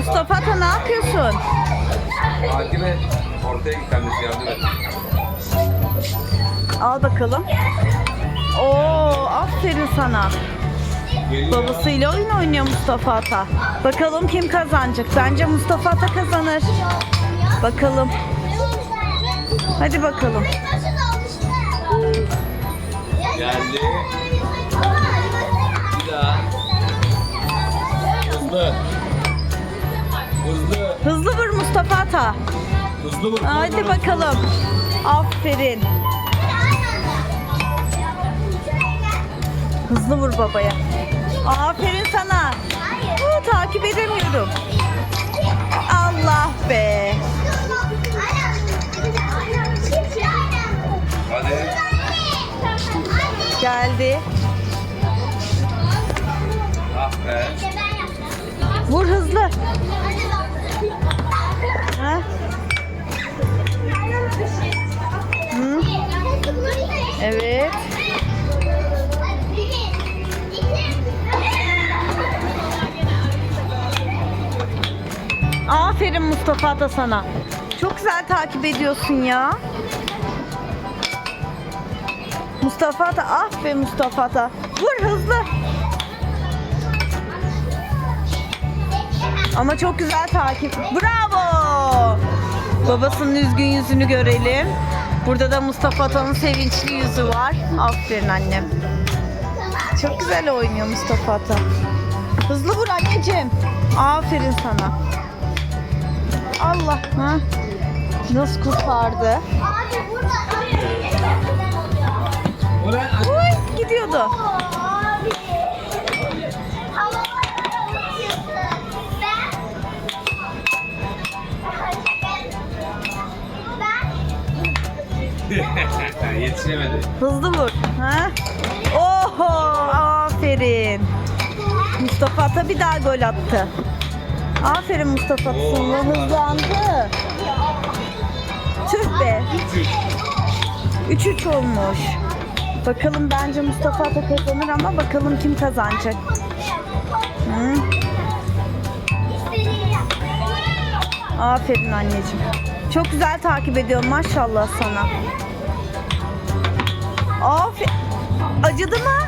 Mustafa Ata ne yapıyorsun? Takip et. Ortaya git annesi yardım et. Al bakalım. Oo, aferin sana. Geliyor. Babasıyla oyun oynuyor Mustafa Ata. Bakalım kim kazanacak? Bence Mustafa Ata kazanır. Bakalım. Hadi bakalım. Geldi. Bir daha. Hızlı. Hızlı. Hızlı vur Mustafa Ata. Hızlı vur. Hadi bakalım. Aferin. Hızlı vur babaya. Aferin sana. Uu, takip edemiyorum. Allah be. Hadi. Geldi. Ah be. Vur hızlı. Ha? Hı? Evet. Aferin Mustafa da sana. Çok güzel takip ediyorsun ya. Mustafa da ah be Mustafa da. Vur hızlı. Ama çok güzel takip. Bravo. Babasının üzgün yüzünü görelim. Burada da Mustafa Atan'ın sevinçli yüzü var. Aferin annem. Çok güzel oynuyor Mustafa Ata. Hızlı vur anneciğim. Aferin sana. Allah. Ha? Nasıl kurtardı? Uy, gidiyordu. Yetişemedi. Hızlı vur. Ha? Oho, aferin. Mustafa Ata bir daha gol attı. Aferin Mustafa Ata sana hızlandı. Tüh be. 3-3 olmuş. Bakalım bence Mustafa Ata kazanır ama bakalım kim kazanacak. Hı? Aferin anneciğim. Çok güzel takip ediyorum maşallah sana. Aferin. Acıdı mı?